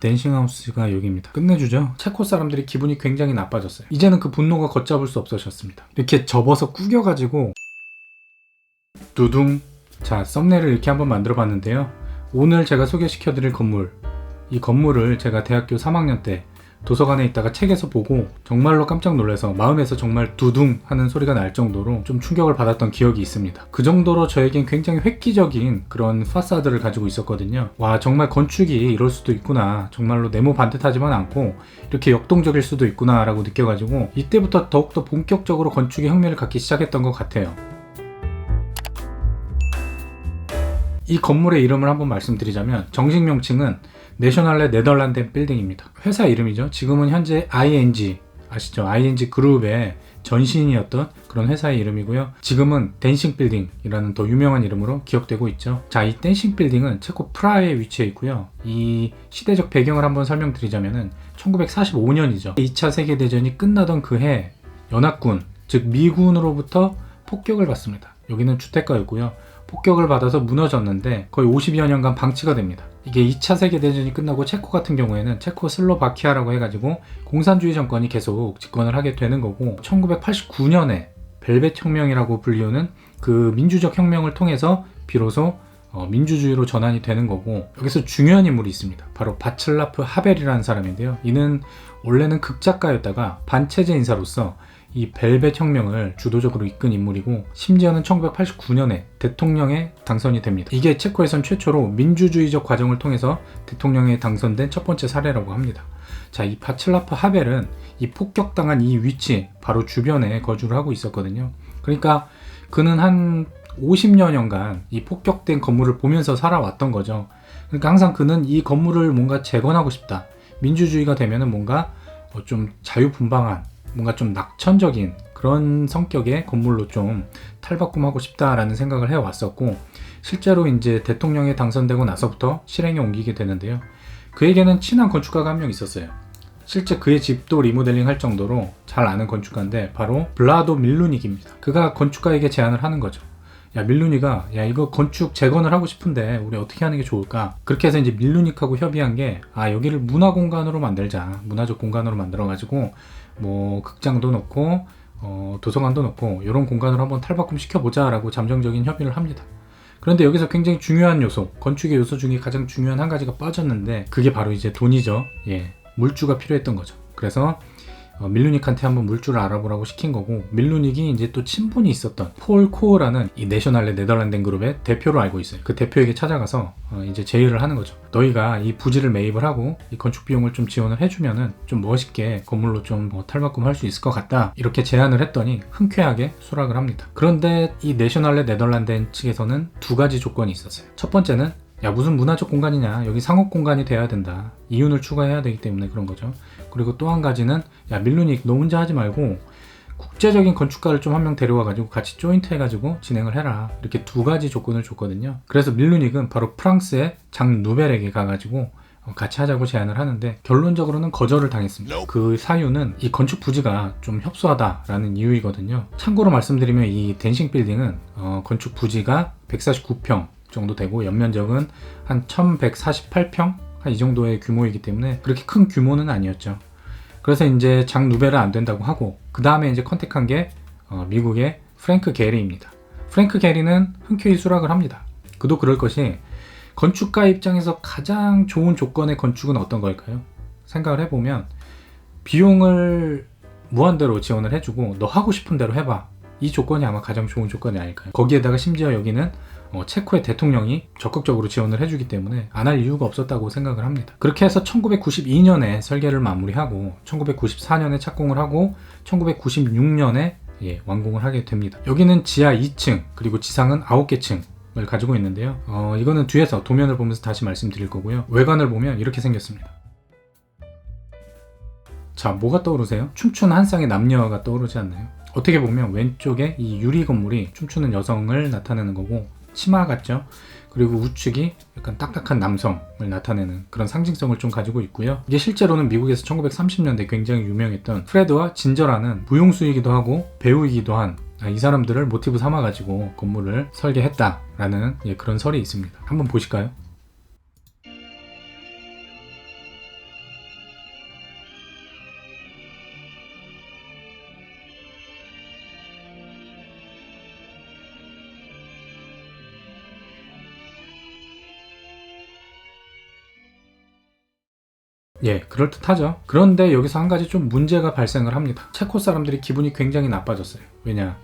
댄싱하우스가 여기입니다. 끝내주죠. 체코 사람들이 기분이 굉장히 나빠졌어요. 이제는 그 분노가 걷잡을 수 없으셨습니다. 이렇게 접어서 구겨가지고 두둥 자 썸네일을 이렇게 한번 만들어 봤는데요. 오늘 제가 소개시켜 드릴 건물 이 건물을 제가 대학교 3학년 때 도서관에 있다가 책에서 보고 정말로 깜짝 놀라서 마음에서 정말 두둥 하는 소리가 날 정도로 좀 충격을 받았던 기억이 있습니다. 그 정도로 저에겐 굉장히 획기적인 그런 파사드를 가지고 있었거든요. 와 정말 건축이 이럴 수도 있구나. 정말로 네모 반듯하지만 않고 이렇게 역동적일 수도 있구나라고 느껴가지고 이때부터 더욱더 본격적으로 건축의 흥미를 갖기 시작했던 것 같아요. 이 건물의 이름을 한번 말씀드리자면 정식 명칭은 내셔널레 네덜란드 빌딩입니다. 회사 이름이죠. 지금은 현재 ING 아시죠? ING 그룹의 전신이었던 그런 회사의 이름이고요. 지금은 댄싱 빌딩이라는 더 유명한 이름으로 기억되고 있죠. 자, 이 댄싱 빌딩은 체코 프라하에 위치해 있고요. 이 시대적 배경을 한번 설명드리자면은 1945년이죠. 2차 세계 대전이 끝나던 그 해 연합군, 즉 미군으로부터 폭격을 받습니다. 여기는 주택가였고요. 폭격을 받아서 무너졌는데 거의 50여 년간 방치가 됩니다. 이게 2차 세계대전이 끝나고 체코 같은 경우에는 체코 슬로바키아라고 해가지고 공산주의 정권이 계속 집권을 하게 되는 거고 1989년에 벨벳 혁명이라고 불리우는 그 민주적 혁명을 통해서 비로소 어, 민주주의로 전환이 되는 거고 여기서 중요한 인물이 있습니다. 바로 바칠라프 하벨이라는 사람인데요. 이는 원래는 극작가였다가 반체제 인사로서 이 벨벳 혁명을 주도적으로 이끈 인물이고 심지어는 1989년에 대통령에 당선이 됩니다. 이게 체코에선 최초로 민주주의적 과정을 통해서 대통령에 당선된 첫 번째 사례라고 합니다. 자, 이 바칠라프 하벨은 이 폭격당한 이 위치 바로 주변에 거주를 하고 있었거든요. 그러니까 그는 한 50여년간 이 폭격된 건물을 보면서 살아왔던 거죠. 그러니까 항상 그는 이 건물을 뭔가 재건하고 싶다. 민주주의가 되면은 뭔가 어, 좀 자유분방한 뭔가 좀 낙천적인 그런 성격의 건물로 좀 탈바꿈하고 싶다라는 생각을 해왔었고 실제로 이제 대통령에 당선되고 나서부터 실행에 옮기게 되는데요. 그에게는 친한 건축가가 한 명 있었어요. 실제 그의 집도 리모델링 할 정도로 잘 아는 건축가인데 바로 블라도 밀루닉입니다. 그가 건축가에게 제안을 하는 거죠. 야 밀루니가 야 이거 건축 재건을 하고 싶은데 우리 어떻게 하는 게 좋을까? 그렇게 해서 이제 밀루닉하고 협의한 게 아 여기를 문화 공간으로 만들자 문화적 공간으로 만들어 가지고 뭐 극장도 넣고 어, 도서관도 넣고 이런 공간으로 한번 탈바꿈 시켜보자라고 잠정적인 협의를 합니다. 그런데 여기서 굉장히 중요한 요소, 건축의 요소 중에 가장 중요한 한 가지가 빠졌는데 그게 바로 이제 돈이죠. 예, 물주가 필요했던 거죠. 그래서 어, 밀루닉한테 한번 물줄을 알아보라고 시킨 거고 밀루닉이 이제 또 친분이 있었던 폴 코어라는 이 내셔널레 네덜란드 그룹의 대표로 알고 있어요. 그 대표에게 찾아가서 어, 이제 제의를 하는 거죠. 너희가 이 부지를 매입을 하고 이 건축 비용을 좀 지원을 해주면은 좀 멋있게 건물로 좀 뭐 탈바꿈 할 수 있을 것 같다 이렇게 제안을 했더니 흔쾌하게 수락을 합니다. 그런데 이 내셔널레 네덜란드 측에서는 두 가지 조건이 있었어요. 첫 번째는 야 무슨 문화적 공간이냐. 여기 상업 공간이 돼야 된다. 이윤을 추가해야 되기 때문에 그런 거죠. 그리고 또 한 가지는 야 밀루닉 너 혼자 하지 말고 국제적인 건축가를 좀 한 명 데려와 가지고 같이 조인트 해가지고 진행을 해라. 이렇게 두 가지 조건을 줬거든요. 그래서 밀루닉은 바로 프랑스의 장 누벨에게 가가지고 어, 같이 하자고 제안을 하는데 결론적으로는 거절을 당했습니다. 그 사유는 이 건축 부지가 좀 협소하다라는 이유이거든요. 참고로 말씀드리면 이 댄싱 빌딩은 어, 건축 부지가 149평 정도 되고 연면적은 한 1148평 한 이 정도의 규모이기 때문에 그렇게 큰 규모는 아니었죠. 그래서 이제 장 누벨은 안 된다고 하고 그 다음에 이제 컨택한 게 어, 미국의 프랭크 게리입니다. 프랭크 게리는 흔쾌히 수락을 합니다. 그도 그럴 것이 건축가 입장에서 가장 좋은 조건의 건축은 어떤 걸까요? 생각을 해보면 비용을 무한대로 지원을 해주고 너 하고 싶은 대로 해봐. 이 조건이 아마 가장 좋은 조건이 아닐까요? 거기에다가 심지어 여기는 어, 체코의 대통령이 적극적으로 지원을 해주기 때문에 안 할 이유가 없었다고 생각을 합니다. 그렇게 해서 1992년에 설계를 마무리하고 1994년에 착공을 하고 1996년에 예, 완공을 하게 됩니다. 여기는 지하 2층 그리고 지상은 9개 층 을 가지고 있는데요. 어, 이거는 뒤에서 도면을 보면서 다시 말씀드릴 거고요. 외관을 보면 이렇게 생겼습니다. 자, 뭐가 떠오르세요? 춤추는 한 쌍의 남녀가 떠오르지 않나요? 어떻게 보면 왼쪽에 이 유리 건물이 춤추는 여성을 나타내는 거고 치마 같죠? 그리고 우측이 약간 딱딱한 남성을 나타내는 그런 상징성을 좀 가지고 있고요. 이게 실제로는 미국에서 1930년대 굉장히 유명했던 프레드와 진저라는 무용수이기도 하고 배우이기도 한 이 사람들을 모티브 삼아가지고 건물을 설계했다라는 예, 그런 설이 있습니다. 한번 보실까요? 예, 그럴듯하죠. 그런데 여기서 한 가지 좀 문제가 발생을 합니다. 체코 사람들이 기분이 굉장히 나빠졌어요. 왜냐?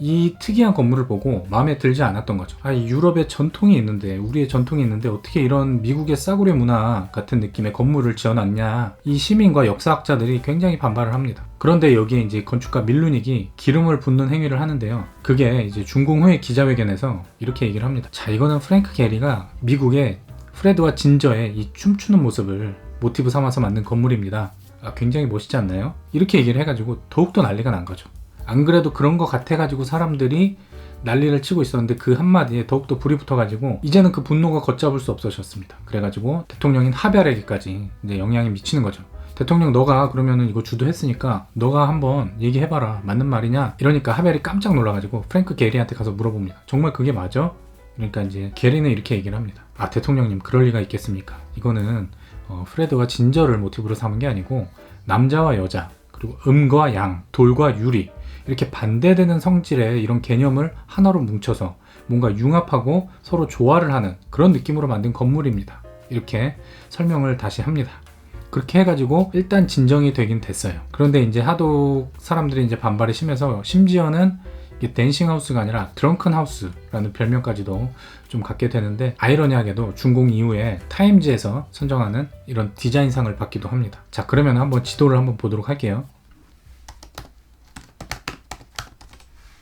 이 특이한 건물을 보고 마음에 들지 않았던 거죠. 아, 이 유럽의 전통이 있는데, 우리의 전통이 있는데, 어떻게 이런 미국의 싸구려 문화 같은 느낌의 건물을 지어놨냐. 이 시민과 역사학자들이 굉장히 반발을 합니다. 그런데 여기에 이제 건축가 밀루닉이 기름을 붓는 행위를 하는데요. 그게 이제 준공 후에 기자회견에서 이렇게 얘기를 합니다. 자, 이거는 프랭크 게리가 미국의 프레드와 진저의 이 춤추는 모습을 모티브 삼아서 만든 건물입니다. 아, 굉장히 멋있지 않나요? 이렇게 얘기를 해가지고 더욱더 난리가 난 거죠. 안 그래도 그런 거 같아가지고 사람들이 난리를 치고 있었는데 그 한마디에 더욱더 불이 붙어가지고 이제는 그 분노가 걷잡을 수 없어졌습니다. 그래가지고 대통령인 하벨에게까지 이제 영향이 미치는 거죠. 대통령 너가 그러면은 이거 주도했으니까 너가 한번 얘기해봐라 맞는 말이냐 이러니까 하벨이 깜짝 놀라가지고 프랭크 게리한테 가서 물어봅니다. 정말 그게 맞아? 그러니까 이제 게리는 이렇게 얘기를 합니다. 아 대통령님 그럴 리가 있겠습니까? 이거는 어, 프레드와 진저를 모티브로 삼은 게 아니고 남자와 여자 그리고 음과 양, 돌과 유리 이렇게 반대되는 성질의 이런 개념을 하나로 뭉쳐서 뭔가 융합하고 서로 조화를 하는 그런 느낌으로 만든 건물입니다. 이렇게 설명을 다시 합니다. 그렇게 해가지고 일단 진정이 되긴 됐어요. 그런데 이제 하도 사람들이 이제 반발이 심해서 심지어는 이게 댄싱 하우스가 아니라 드렁큰 하우스라는 별명까지도 좀 갖게 되는데 아이러니하게도 준공 이후에 타임즈에서 선정하는 이런 디자인상을 받기도 합니다. 자 그러면 한번 지도를 한번 보도록 할게요.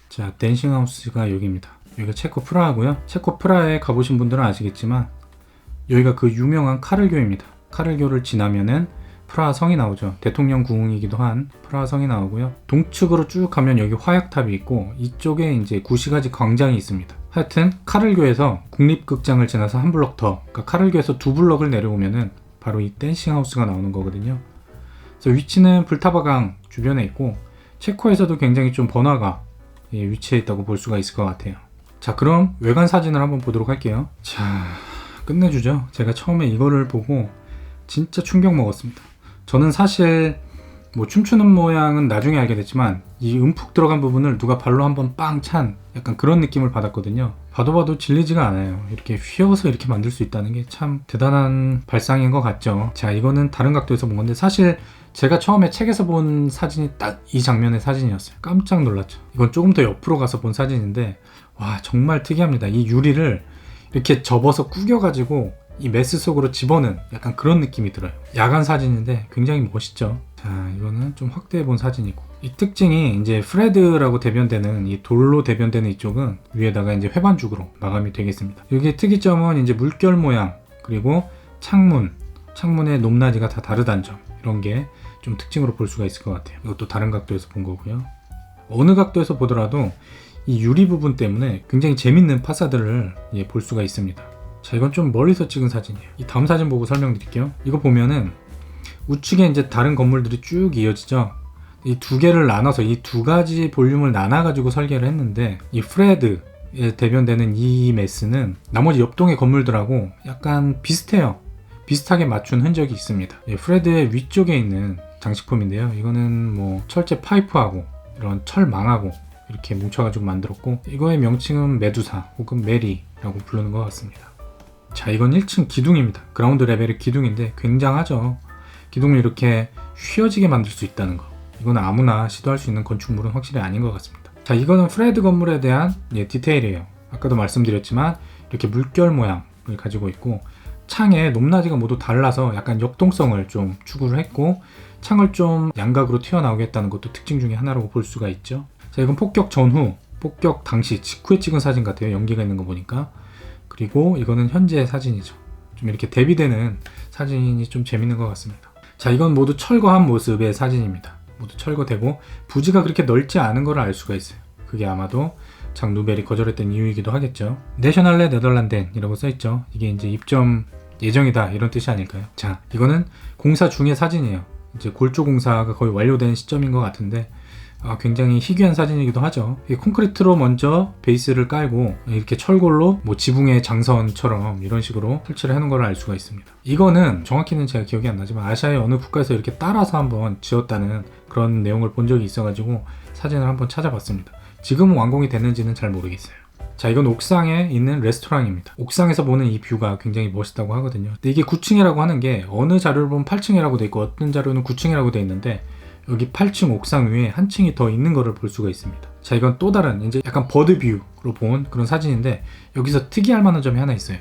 자 댄싱 하우스가 여기입니다. 여기가 체코 프라하고요. 체코 프라에 가보신 분들은 아시겠지만 여기가 그 유명한 카를교입니다. 카를교를 지나면은 프라하 성이 나오죠. 대통령 궁이기도 한 프라하 성이 나오고요. 동측으로 쭉 가면 여기 화약탑이 있고 이쪽에 이제 구시가지 광장이 있습니다. 하여튼 카를교에서 국립극장을 지나서 한 블럭 더, 그러니까 카를교에서 두 블럭을 내려오면은 바로 이 댄싱 하우스가 나오는 거거든요. 그래서 위치는 불타바강 주변에 있고 체코에서도 굉장히 좀 번화가 예, 위치해 있다고 볼 수가 있을 것 같아요. 자, 그럼 외관 사진을 한번 보도록 할게요. 자, 끝내주죠. 제가 처음에 이거를 보고 진짜 충격 먹었습니다. 저는 사실 뭐 춤추는 모양은 나중에 알게 됐지만 이 움푹 들어간 부분을 누가 발로 한번 빵 찬 약간 그런 느낌을 받았거든요. 봐도 봐도 질리지가 않아요. 이렇게 휘어서 이렇게 만들 수 있다는 게 참 대단한 발상인 것 같죠. 자, 이거는 다른 각도에서 본 건데 사실 제가 처음에 책에서 본 사진이 딱 이 장면의 사진이었어요. 깜짝 놀랐죠. 이건 조금 더 옆으로 가서 본 사진인데 와 정말 특이합니다. 이 유리를 이렇게 접어서 구겨가지고 이 메스 속으로 집어넣은 약간 그런 느낌이 들어요. 야간 사진인데 굉장히 멋있죠. 자, 이거는 좀 확대해 본 사진이고. 이 특징이 이제 프레드라고 대변되는 이 돌로 대변되는 이쪽은 위에다가 이제 회반죽으로 마감이 되겠습니다. 여기 특이점은 이제 물결 모양 그리고 창문, 창문의 높낮이가 다 다르다는 점. 이런 게 좀 특징으로 볼 수가 있을 것 같아요. 이것도 다른 각도에서 본 거고요. 어느 각도에서 보더라도 이 유리 부분 때문에 굉장히 재밌는 파사드를 예, 볼 수가 있습니다. 자, 이건 좀 멀리서 찍은 사진이에요. 이 다음 사진 보고 설명드릴게요. 이거 보면은 우측에 이제 다른 건물들이 쭉 이어지죠. 이 두 개를 나눠서 이 두 가지 볼륨을 나눠 가지고 설계를 했는데 이 프레드에 대변되는 이 메스는 나머지 옆동의 건물들하고 약간 비슷해요. 비슷하게 맞춘 흔적이 있습니다. 예, 프레드의 위쪽에 있는 장식품인데요. 이거는 뭐 철제 파이프하고 이런 철망하고 이렇게 뭉쳐가지고 만들었고 이거의 명칭은 메두사 혹은 메리라고 부르는 것 같습니다. 자 이건 1층 기둥입니다. 그라운드 레벨의 기둥인데 굉장하죠. 기둥을 이렇게 휘어지게 만들 수 있다는 거. 이건 아무나 시도할 수 있는 건축물은 확실히 아닌 것 같습니다. 자 이거는 프레드 건물에 대한 예, 디테일이에요. 아까도 말씀드렸지만 이렇게 물결 모양을 가지고 있고 창의 높낮이가 모두 달라서 약간 역동성을 좀 추구를 했고 창을 좀 양각으로 튀어나오게 했다는 것도 특징 중에 하나라고 볼 수가 있죠. 자, 이건 폭격 전후, 폭격 당시 직후에 찍은 사진 같아요. 연기가 있는 거 보니까. 그리고 이거는 현재 사진이죠. 좀 이렇게 대비되는 사진이 좀 재밌는 것 같습니다. 자, 이건 모두 철거한 모습의 사진입니다. 모두 철거되고 부지가 그렇게 넓지 않은 걸 알 수가 있어요. 그게 아마도 장 누벨이 거절했던 이유이기도 하겠죠. 내셔널레 네덜란덴이라고 써있죠. 이게 이제 입점 예정이다 이런 뜻이 아닐까요? 자, 이거는 공사 중의 사진이에요. 이제 골조 공사가 거의 완료된 시점인 것 같은데 아, 굉장히 희귀한 사진이기도 하죠. 이 콘크리트로 먼저 베이스를 깔고 이렇게 철골로 뭐 지붕의 장선처럼 이런 식으로 설치를 해놓은 걸 알 수가 있습니다. 이거는 정확히는 제가 기억이 안 나지만 아시아의 어느 국가에서 이렇게 따라서 한번 지었다는 그런 내용을 본 적이 있어가지고 사진을 한번 찾아봤습니다. 지금은 완공이 됐는지는 잘 모르겠어요. 자, 이건 옥상에 있는 레스토랑입니다. 옥상에서 보는 이 뷰가 굉장히 멋있다고 하거든요. 근데 이게 9층이라고 하는 게 어느 자료를 보면 8층이라고 돼 있고 어떤 자료는 9층이라고 돼 있는데 여기 8층 옥상 위에 한 층이 더 있는 것을 볼 수가 있습니다. 자, 이건 또 다른 이제 약간 버드 뷰로 본 그런 사진인데 여기서 특이할 만한 점이 하나 있어요.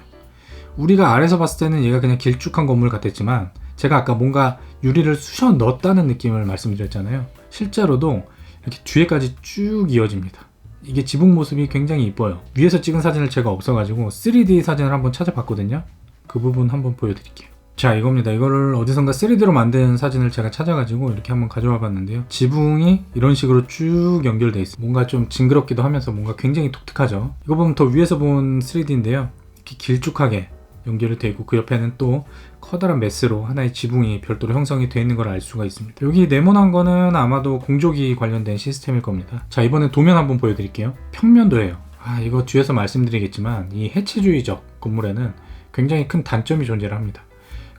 우리가 아래서 봤을 때는 얘가 그냥 길쭉한 건물 같았지만 제가 아까 뭔가 유리를 쑤셔 넣었다는 느낌을 말씀드렸잖아요. 실제로도 이렇게 뒤에까지 쭉 이어집니다. 이게 지붕 모습이 굉장히 이뻐요. 위에서 찍은 사진을 제가 없어가지고 3D 사진을 한번 찾아봤거든요. 그 부분 한번 보여드릴게요. 자 이겁니다. 이거를 어디선가 3D로 만든 사진을 제가 찾아가지고 이렇게 한번 가져와 봤는데요. 지붕이 이런 식으로 쭉 연결돼 있어요. 뭔가 좀 징그럽기도 하면서 뭔가 굉장히 독특하죠. 이거 보면 더 위에서 본 3D인데요. 이렇게 길쭉하게 연결이 되어 있고 그 옆에는 또 커다란 메스로 하나의 지붕이 별도로 형성이 되어 있는 걸 알 수가 있습니다. 여기 네모난 거는 아마도 공조기 관련된 시스템일 겁니다. 자 이번엔 도면 한번 보여드릴게요. 평면도예요. 아 이거 뒤에서 말씀드리겠지만 이 해체주의적 건물에는 굉장히 큰 단점이 존재를 합니다.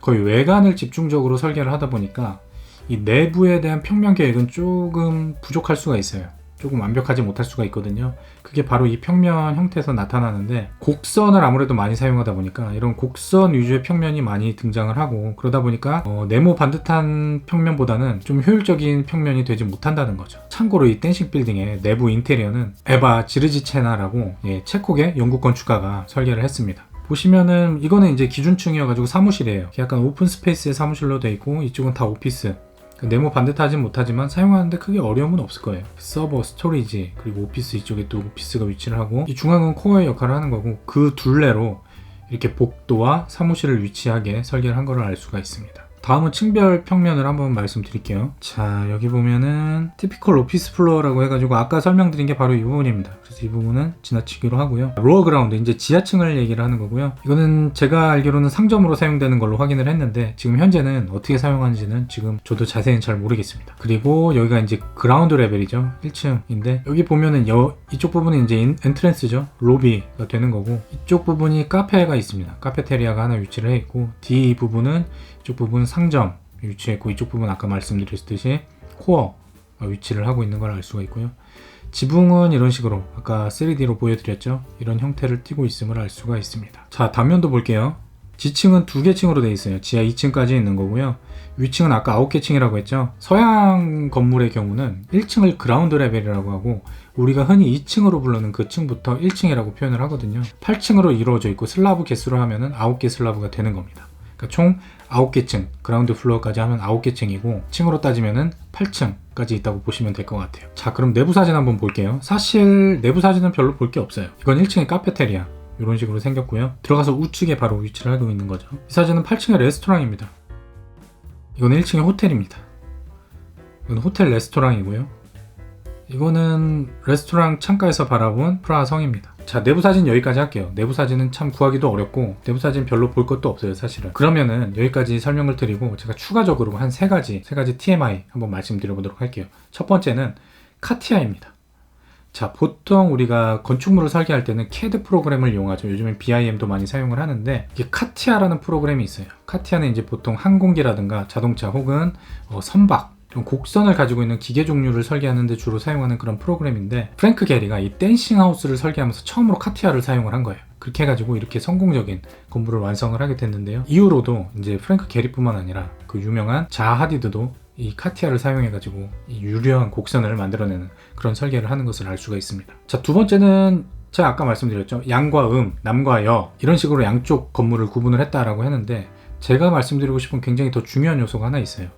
거의 외관을 집중적으로 설계를 하다 보니까 이 내부에 대한 평면 계획은 조금 부족할 수가 있어요. 조금 완벽하지 못할 수가 있거든요. 그게 바로 이 평면 형태에서 나타나는데 곡선을 아무래도 많이 사용하다 보니까 이런 곡선 위주의 평면이 많이 등장을 하고 그러다 보니까 어, 네모 반듯한 평면보다는 좀 효율적인 평면이 되지 못한다는 거죠. 참고로 이 댄싱 빌딩의 내부 인테리어는 에바 지르지체나라고 예, 체코계 영국 건축가가 설계를 했습니다. 보시면은 이거는 이제 기준층이어가지고 사무실이에요. 약간 오픈 스페이스의 사무실로 돼 있고 이쪽은 다 오피스. 그 네모 반듯하진 못하지만 사용하는데 크게 어려움은 없을 거예요. 서버, 스토리지, 그리고 오피스 이쪽에 또 오피스가 위치를 하고 이 중앙은 코어의 역할을 하는 거고 그 둘레로 이렇게 복도와 사무실을 위치하게 설계를 한 거를 알 수가 있습니다. 다음은 층별 평면을 한번 말씀드릴게요. 자, 여기 보면은 티피컬 오피스 플로어라고 해가지고 아까 설명드린 게 바로 이 부분입니다. 그래서 이 부분은 지나치기로 하고요. 로어 그라운드, 이제 지하층을 얘기를 하는 거고요. 이거는 제가 알기로는 상점으로 사용되는 걸로 확인을 했는데 지금 현재는 어떻게 사용하는지는 지금 저도 자세히는 잘 모르겠습니다. 그리고 여기가 이제 그라운드 레벨이죠. 1층인데 여기 보면은 여, 이쪽 부분이 이제 인, 엔트랜스죠. 로비가 되는 거고 이쪽 부분이 카페가 있습니다. 카페테리아가 하나 위치를 해 있고 D 부분은 이쪽 부분 상점 위치했고 이쪽 부분 아까 말씀드렸듯이 코어 위치를 하고 있는 걸 알 수가 있고요. 지붕은 이런 식으로 아까 3D로 보여드렸죠. 이런 형태를 띠고 있음을 알 수가 있습니다. 자 단면도 볼게요. 지층은 두 개 층으로 되어 있어요. 지하 2층까지 있는 거고요. 위층은 아까 9개 층이라고 했죠. 서양 건물의 경우는 1층을 그라운드 레벨이라고 하고 우리가 흔히 2층으로 부르는 그 층부터 1층이라고 표현을 하거든요. 8층으로 이루어져 있고 슬라브 개수로 하면은 9개 슬라브가 되는 겁니다. 그러니까 총 9개 층, 그라운드 플로어까지 하면 9개 층이고 층으로 따지면은 8층까지 있다고 보시면 될 것 같아요. 자, 그럼 내부 사진 한번 볼게요. 사실 내부 사진은 별로 볼 게 없어요. 이건 1층의 카페테리아. 이런 식으로 생겼고요. 들어가서 우측에 바로 위치를 하고 있는 거죠. 이 사진은 8층의 레스토랑입니다. 이건 1층의 호텔입니다. 이건 호텔 레스토랑이고요. 이거는 레스토랑 창가에서 바라본 프라하 성입니다. 자, 내부 사진 여기까지 할게요. 내부 사진은 참 구하기도 어렵고 내부 사진 별로 볼 것도 없어요, 사실은. 그러면은 여기까지 설명을 드리고 제가 추가적으로 한 세 가지, 세 가지 TMI 한번 말씀드려 보도록 할게요. 첫 번째는 카티아입니다. 자, 보통 우리가 건축물을 설계할 때는 CAD 프로그램을 이용하죠. 요즘엔 BIM도 많이 사용을 하는데 이게 카티아라는 프로그램이 있어요. 카티아는 이제 보통 항공기라든가 자동차 혹은 어, 선박 좀 곡선을 가지고 있는 기계 종류를 설계하는데 주로 사용하는 그런 프로그램인데 프랭크 게리가 이 댄싱 하우스를 설계하면서 처음으로 카티아를 사용을 한 거예요. 그렇게 해가지고 이렇게 성공적인 건물을 완성을 하게 됐는데요. 이후로도 이제 프랭크 게리뿐만 아니라 그 유명한 자하 하디드도 이 카티아를 사용해가지고 이 유려한 곡선을 만들어내는 그런 설계를 하는 것을 알 수가 있습니다. 자, 두 번째는 제가 아까 말씀드렸죠. 양과 음, 남과 여 이런 식으로 양쪽 건물을 구분을 했다라고 했는데 제가 말씀드리고 싶은 굉장히 더 중요한 요소가 하나 있어요.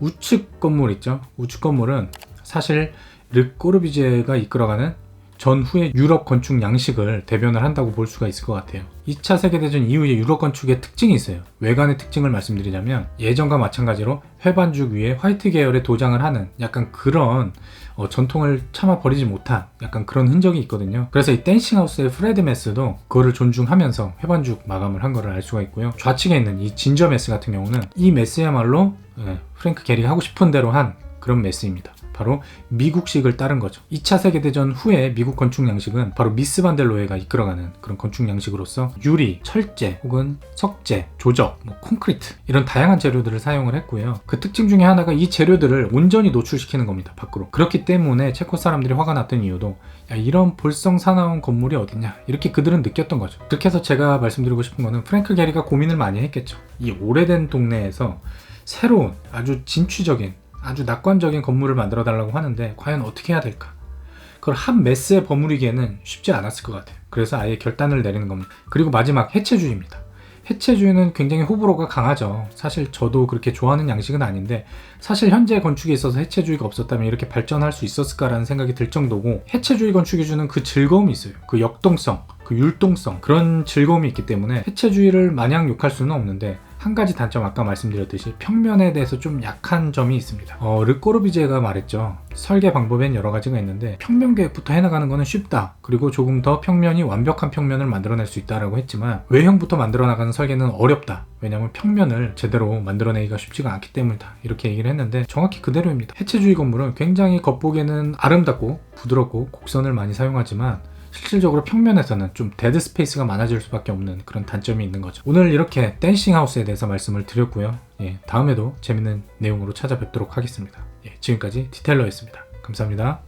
우측 건물 있죠. 우측 건물은 사실 르꼬르비제가 이끌어가는 전후의 유럽 건축 양식을 대변을 한다고 볼 수가 있을 것 같아요. 2차 세계대전 이후의 유럽 건축의 특징이 있어요. 외관의 특징을 말씀드리자면 예전과 마찬가지로 회반죽 위에 화이트 계열의 도장을 하는 약간 그런 어, 전통을 차마 버리지 못한 약간 그런 흔적이 있거든요. 그래서 이 댄싱하우스의 프레드 메스도 그거를 존중하면서 회반죽 마감을 한 거를 알 수가 있고요. 좌측에 있는 이 진저 메스 같은 경우는 이 메스야말로 예, 프랭크 게리가 하고 싶은 대로 한 그런 메스입니다. 바로 미국식을 따른 거죠. 2차 세계대전 후에 미국 건축 양식은 바로 미스 반델로에가 이끌어가는 그런 건축 양식으로서 유리, 철제 혹은 석재, 조적, 뭐 콘크리트 이런 다양한 재료들을 사용을 했고요. 그 특징 중에 하나가 이 재료들을 온전히 노출시키는 겁니다. 밖으로. 그렇기 때문에 체코 사람들이 화가 났던 이유도 야, 이런 볼성 사나운 건물이 어딨냐 이렇게 그들은 느꼈던 거죠. 그렇게 해서 제가 말씀드리고 싶은 거는 프랭크 게리가 고민을 많이 했겠죠. 이 오래된 동네에서 새로운 아주 진취적인 아주 낙관적인 건물을 만들어 달라고 하는데 과연 어떻게 해야 될까? 그걸 한 메스에 버무리기에는 쉽지 않았을 것 같아요. 그래서 아예 결단을 내리는 겁니다. 그리고 마지막 해체주의입니다. 해체주의는 굉장히 호불호가 강하죠. 사실 저도 그렇게 좋아하는 양식은 아닌데 사실 현재 건축에 있어서 해체주의가 없었다면 이렇게 발전할 수 있었을까라는 생각이 들 정도고 해체주의 건축이 주는 그 즐거움이 있어요. 그 역동성, 그 율동성 그런 즐거움이 있기 때문에 해체주의를 마냥 욕할 수는 없는데 한 가지 단점 아까 말씀드렸듯이 평면에 대해서 좀 약한 점이 있습니다. 어, 르꼬르비제가 말했죠. 설계 방법엔 여러 가지가 있는데 평면 계획부터 해나가는 거는 쉽다. 그리고 조금 더 평면이 완벽한 평면을 만들어낼 수 있다라고 했지만 외형부터 만들어 나가는 설계는 어렵다. 왜냐하면 평면을 제대로 만들어내기가 쉽지가 않기 때문이다. 이렇게 얘기를 했는데 정확히 그대로입니다. 해체주의 건물은 굉장히 겉보기에는 아름답고 부드럽고 곡선을 많이 사용하지만 실질적으로 평면에서는 좀 데드 스페이스가 많아질 수밖에 없는 그런 단점이 있는 거죠. 오늘 이렇게 댄싱 하우스에 대해서 말씀을 드렸고요. 예, 다음에도 재밌는 내용으로 찾아뵙도록 하겠습니다. 예, 지금까지 디테일러였습니다. 감사합니다.